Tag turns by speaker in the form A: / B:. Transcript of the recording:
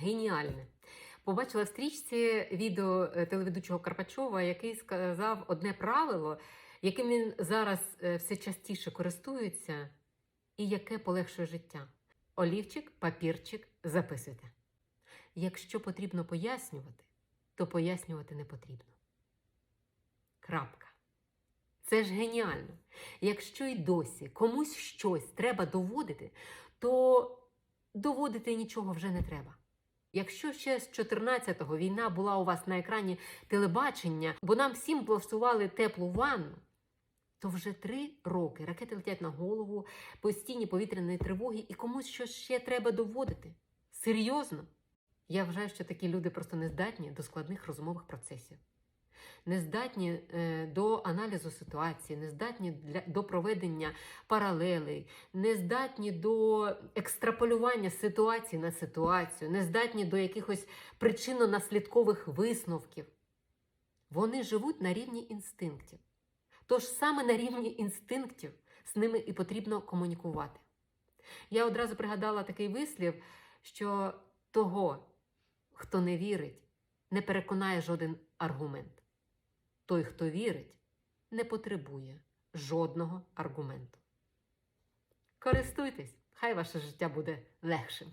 A: геніальне. Побачила в стрічці відео е, телеведучого Карпачова, який сказав одне правило, яким він зараз е, все частіше користується, і яке полегшує життя. Олівчик, папірчик, записуйте. Якщо потрібно пояснювати, то пояснювати не потрібно. Крапка. Це ж геніально. Якщо й досі комусь щось треба доводити, то доводити нічого вже не треба. Якщо ще з 14-го війна була у вас на екрані телебачення, бо нам всім пластували теплу ванну, то вже три роки ракети летять на голову, постійні повітряні тривоги, і комусь щось ще треба доводити. Серйозно? Я вважаю, що такі люди просто не здатні до складних розумових процесів, не здатні е, до аналізу ситуації, не здатні для, до проведення паралелей, не здатні до екстраполювання ситуації на ситуацію, не здатні до якихось причинно-наслідкових висновків. Вони живуть на рівні інстинктів. Тож саме на рівні інстинктів з ними і потрібно комунікувати. Я одразу пригадала такий вислів, що того, хто не вірить, не переконає жоден аргумент. Той, хто вірить, не потребує жодного аргументу. Користуйтесь, хай ваше життя буде легшим.